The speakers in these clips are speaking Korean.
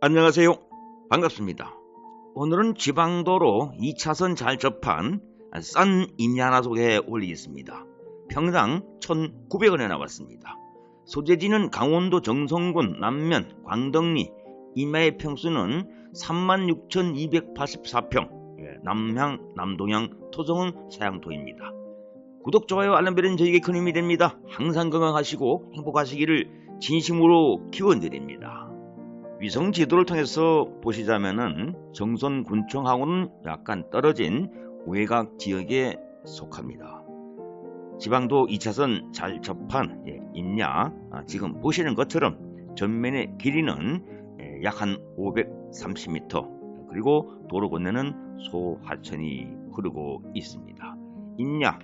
안녕하세요. 반갑습니다. 오늘은 지방도로 2차선 잘 접한 싼 임야 하나 소개해 올리겠습니다. 평당 1,900원에 나왔습니다. 소재지는 강원도 정성군 남면 광덕리 임야의 평수는 36,284평 예, 남향 남동향 토성은 서양토입니다. 구독, 좋아요, 알람 벨은 저에게 큰 힘이 됩니다. 항상 건강하시고 행복하시기를 진심으로 기원드립니다. 위성 지도를 통해서 보시자면은 정선 군청하고는 약간 떨어진 외곽 지역에 속합니다. 지방도 2차선 잘 접한 예, 임야 아, 지금 보시는 것처럼 전면의 길이는 예, 약한 530m 그리고 도로 건너는 소하천이 흐르고 있습니다. 임야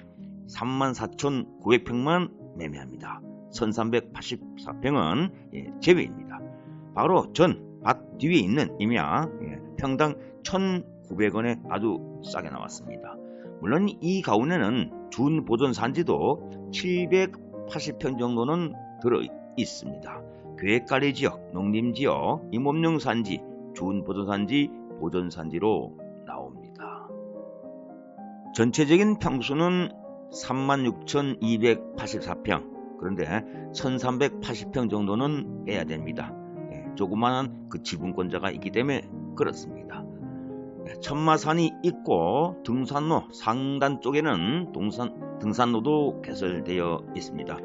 34,900평만 매매합니다. 1384평은 예, 제외입니다. 바로 전 밭 뒤에 있는 임야 예, 평당 1,900원에 아주 싸게 나왔습니다. 물론 이 가운데는 준 보존 산지도 780평 정도는 들어 있습니다. 계획관리 지역, 농림 지역, 임업용 산지, 준 보존 산지, 보존 산지로 나옵니다. 전체적인 평수는 36,284평. 그런데 1,380평 정도는 빼야 됩니다. 예, 조그마한 그 지분권자가 있기 때문에 그렇습니다. 예, 천마산이 있고 등산로 상단 쪽에는 동산, 등산로도 개설되어 있습니다.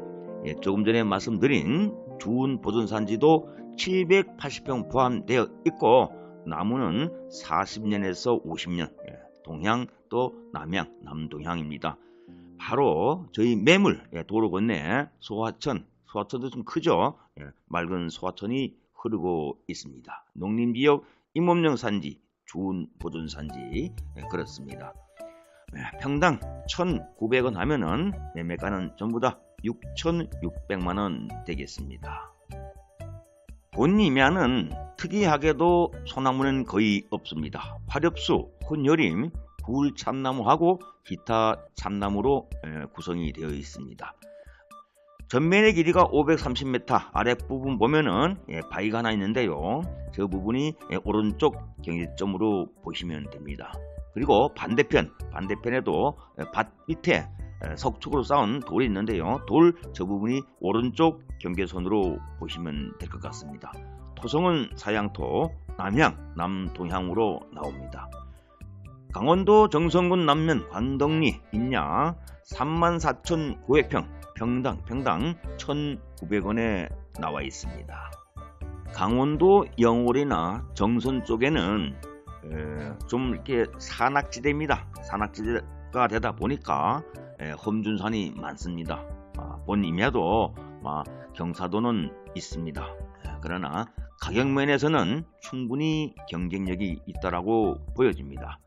예, 조금 전에 말씀드린 주운 보존산지도 780평 포함되어 있고 나무는 40년에서 50년 예, 동향 또 남향 남동향입니다. 바로 저희 매물 예, 도로 건너 소화천 소화천도 좀 크죠 예, 맑은 소화천이 흐르고 있습니다. 농림지역 임업용 산지 주운 보존 산지 예, 그렇습니다. 예, 평당 1,900원 하면은 매매가는 전부 다 6,600만 원 되겠습니다. 본임야는 특이하게도 소나무는 거의 없습니다. 화렵수, 혼여림, 굴 참나무하고 기타 참나무로 구성이 되어 있습니다. 전면의 길이가 530m 아랫부분 보면은 예, 바위가 하나 있는데요. 저 부분이 예, 오른쪽 경계점으로 보시면 됩니다. 그리고 반대편, 반대편에도 예, 밭 밑에 석축으로 쌓은 돌이 있는데요. 돌 저 부분이 오른쪽 경계선으로 보시면 될 것 같습니다. 토성은 사양토, 남향, 남동향으로 나옵니다. 강원도 정성군 남면 광덕리 임야 34,900평 평당 평당 1,900원에 나와 있습니다. 강원도 영월이나 정선 쪽에는 좀 이렇게 산악지대입니다. 산악지대가 되다 보니까 험준산이 많습니다. 아, 본 임야도 아, 경사도는 있습니다. 그러나 가격 면에서는 충분히 경쟁력이 있다라고 보여집니다.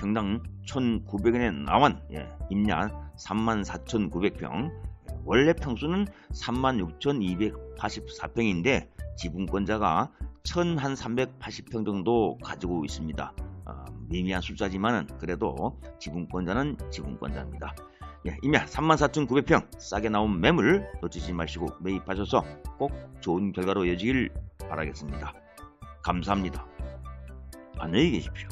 평당 1,900원에 나온 예, 임야 34,900평 원래 평수는 36,284평인데 지분권자가 1,380평 정도 가지고 있습니다. 어, 미미한 숫자지만 그래도 지분권자는 지분권자입니다. 예, 임야 34,900평 싸게 나온 매물 놓치지 마시고 매입하셔서 꼭 좋은 결과로 이어지길 바라겠습니다. 감사합니다. 안녕히 계십시오.